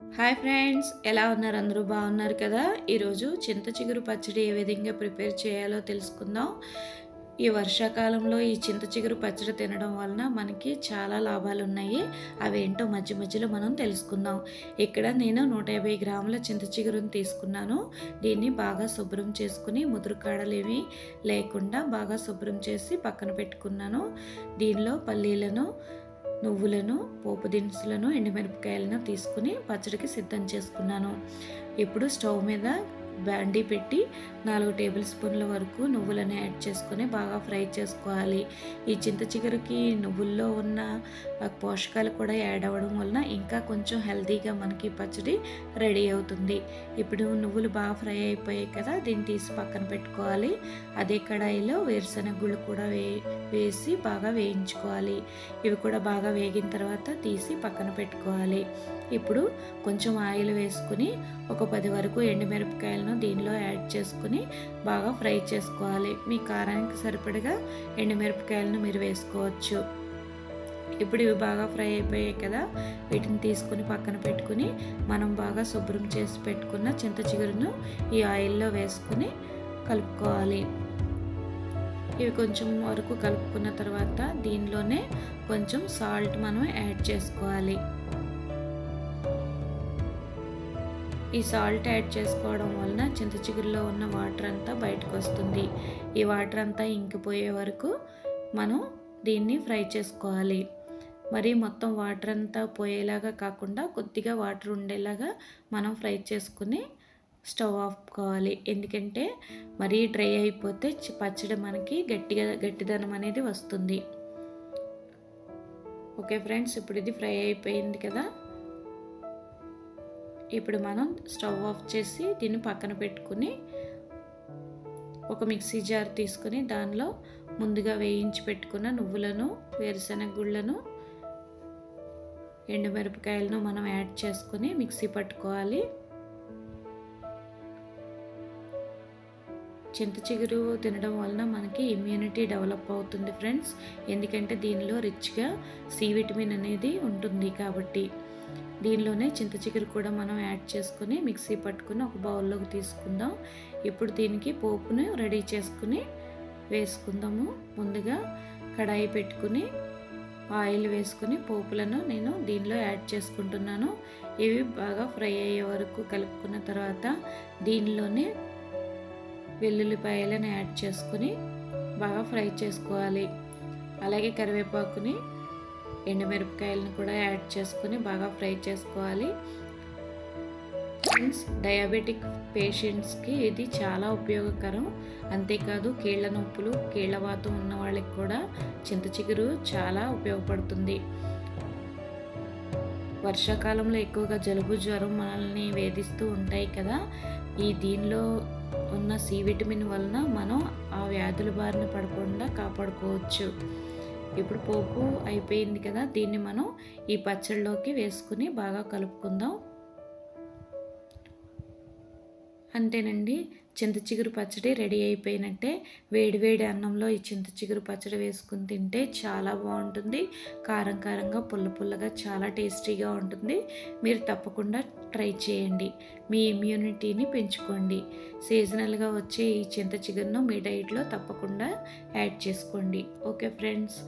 Hi friends ఎలా ఉన్నారు? అందరూ బాగున్నారు కదా? ఈరోజు చింత చిగురు పచ్చడి ఏ విధంగా ప్రిపేర్ చేయాలో తెలుసుకుందాం. ఈ వర్షాకాలంలో ఈ చింత చిగురు పచ్చడి తినడం వలన మనకి చాలా లాభాలు ఉన్నాయి. అవేంటో మధ్య మధ్యలో మనం తెలుసుకుందాం. ఇక్కడ నేను నూట యాభై గ్రాముల చింత చిగురుని తీసుకున్నాను. దీన్ని బాగా శుభ్రం చేసుకుని ముదురు కాడలేమి లేకుండా బాగా శుభ్రం చేసి పక్కన పెట్టుకున్నాను. దీనిలో పల్లీలను నువ్వులను పోపు దినుసులను ఎండుమిరపకాయలను తీసుకుని పచ్చడికి సిద్ధం చేసుకున్నాను. ఇప్పుడు స్టవ్ మీద బాండీ పెట్టి నాలుగు టేబుల్ స్పూన్ల వరకు నువ్వులను యాడ్ చేసుకొని బాగా ఫ్రై చేసుకోవాలి. ఈ చింత చిగురుకి నువ్వుల్లో ఉన్న పోషకాలు కూడా యాడ్ అవ్వడం వలన ఇంకా కొంచెం హెల్తీగా మనకి పచ్చడి రెడీ అవుతుంది. ఇప్పుడు నువ్వులు బాగా ఫ్రై అయిపోయాయి కదా దీన్ని తీసి పక్కన పెట్టుకోవాలి. అదే కడాయిలో వేరుశనగ గుళ్ళు కూడా వే వేసి బాగా వేయించుకోవాలి. ఇవి కూడా బాగా వేగిన తర్వాత తీసి పక్కన పెట్టుకోవాలి. ఇప్పుడు కొంచెం ఆయిల్ వేసుకుని ఒక పది వరకు ఎండుమిరపకాయలను దీనిలో యాడ్ చేసుకుని బాగా ఫ్రై చేసుకోవాలి. మీ కారానికి సరిపడగా ఎండుమిరపకాయలను మీరు వేసుకోవచ్చు. ఇప్పుడు ఇవి బాగా ఫ్రై అయిపోయాయి కదా వీటిని తీసుకుని పక్కన పెట్టుకుని మనం బాగా శుభ్రం చేసి పెట్టుకున్న చింత చిగురును ఈ ఆయిల్లో వేసుకుని కలుపుకోవాలి. ఇవి కొంచెం వరకు కలుపుకున్న తర్వాత దీనిలోనే కొంచెం సాల్ట్ మనం యాడ్ చేసుకోవాలి. ఈ సాల్ట్ యాడ్ చేసుకోవడం వలన చింత చిగురులో ఉన్న వాటర్ అంతా బయటకు వస్తుంది. ఈ వాటర్ అంతా ఇంకిపోయే వరకు మనం దీన్ని ఫ్రై చేసుకోవాలి. మరి మొత్తం వాటర్ అంతా పోయేలాగా కాకుండా కొద్దిగా వాటర్ ఉండేలాగా మనం ఫ్రై చేసుకుని స్టవ్ ఆపుకోవాలి. ఎందుకంటే మరీ డ్రై అయిపోతే పచ్చడి మనకి గట్టిగా గట్టిదనం అనేది వస్తుంది. ఓకే ఫ్రెండ్స్ ఇప్పుడు ఇది ఫ్రై అయిపోయింది కదా? ఇప్పుడు మనం స్టవ్ ఆఫ్ చేసి దీన్ని పక్కన పెట్టుకుని ఒక మిక్సీ జార్ తీసుకుని దానిలో ముందుగా వేయించి పెట్టుకున్న నువ్వులను వేరుశనగ గుళ్ళను ఎండుమిరపకాయలను మనం యాడ్ చేసుకుని మిక్సీ పట్టుకోవాలి. చింత చిగురు తినడం వలన మనకి ఇమ్యూనిటీ డెవలప్ అవుతుంది ఫ్రెండ్స్ ఎందుకంటే దీనిలో రిచ్గా సి విటమిన్ అనేది ఉంటుంది కాబట్టి. దీనిలోనే చింత చిగురు కూడా మనం యాడ్ చేసుకుని మిక్సీ పట్టుకుని ఒక బౌల్లోకి తీసుకుందాం. ఇప్పుడు దీనికి పోపును రెడీ చేసుకుని వేసుకుందాము. ముందుగా కడాయి పెట్టుకుని ఆయిల్ వేసుకుని పోపులను నేను దీనిలో యాడ్ చేసుకుంటున్నాను. ఇవి బాగా ఫ్రై అయ్యే వరకు కలుపుకున్న తర్వాత దీనిలోనే వెల్లుల్లిపాయలను యాడ్ చేసుకుని బాగా ఫ్రై చేసుకోవాలి. అలాగే కరివేపాకుని ఎండుమిరపకాయలను కూడా యాడ్ చేసుకుని బాగా ఫ్రై చేసుకోవాలి. ఫ్రెండ్స్ డయాబెటిక్ పేషెంట్స్కి ఇది చాలా ఉపయోగకరం. అంతేకాదు కీళ్ళ నొప్పులు కీళ్ళవాతం ఉన్న వాళ్ళకి కూడా చింత చిగురు చాలా ఉపయోగపడుతుంది. వర్షాకాలంలో ఎక్కువగా జలుబు జ్వరం మనల్ని వేధిస్తూ ఉంటాయి కదా. ఈ దీనిలో ఉన్న సి విటమిన్ వలన మనం ఆ వ్యాధుల బారిన పడకుండా కాపాడుకోవచ్చు. ఇప్పుడు పోపు అయిపోయింది కదా దీన్ని మనం ఈ పచ్చడిలోకి వేసుకుని బాగా కలుపుకుందాం. అంతేనండి. చింత చిగురు పచ్చడి రెడీ అయిపోయినట్టే వేడివేడి అన్నంలో ఈ చింత చిగురు పచ్చడి వేసుకుని తింటే చాలా బాగుంటుంది. కారం కారంగా పుల్ల పుల్లగా చాలా టేస్టీగా ఉంటుంది. మీరు తప్పకుండా ట్రై చేయండి. మీ ఇమ్యూనిటీని పెంచుకోండి. సీజనల్గా వచ్చే ఈ చింత చిగురును మీ డైట్లో తప్పకుండా యాడ్ చేసుకోండి. Okay friends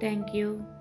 thank you.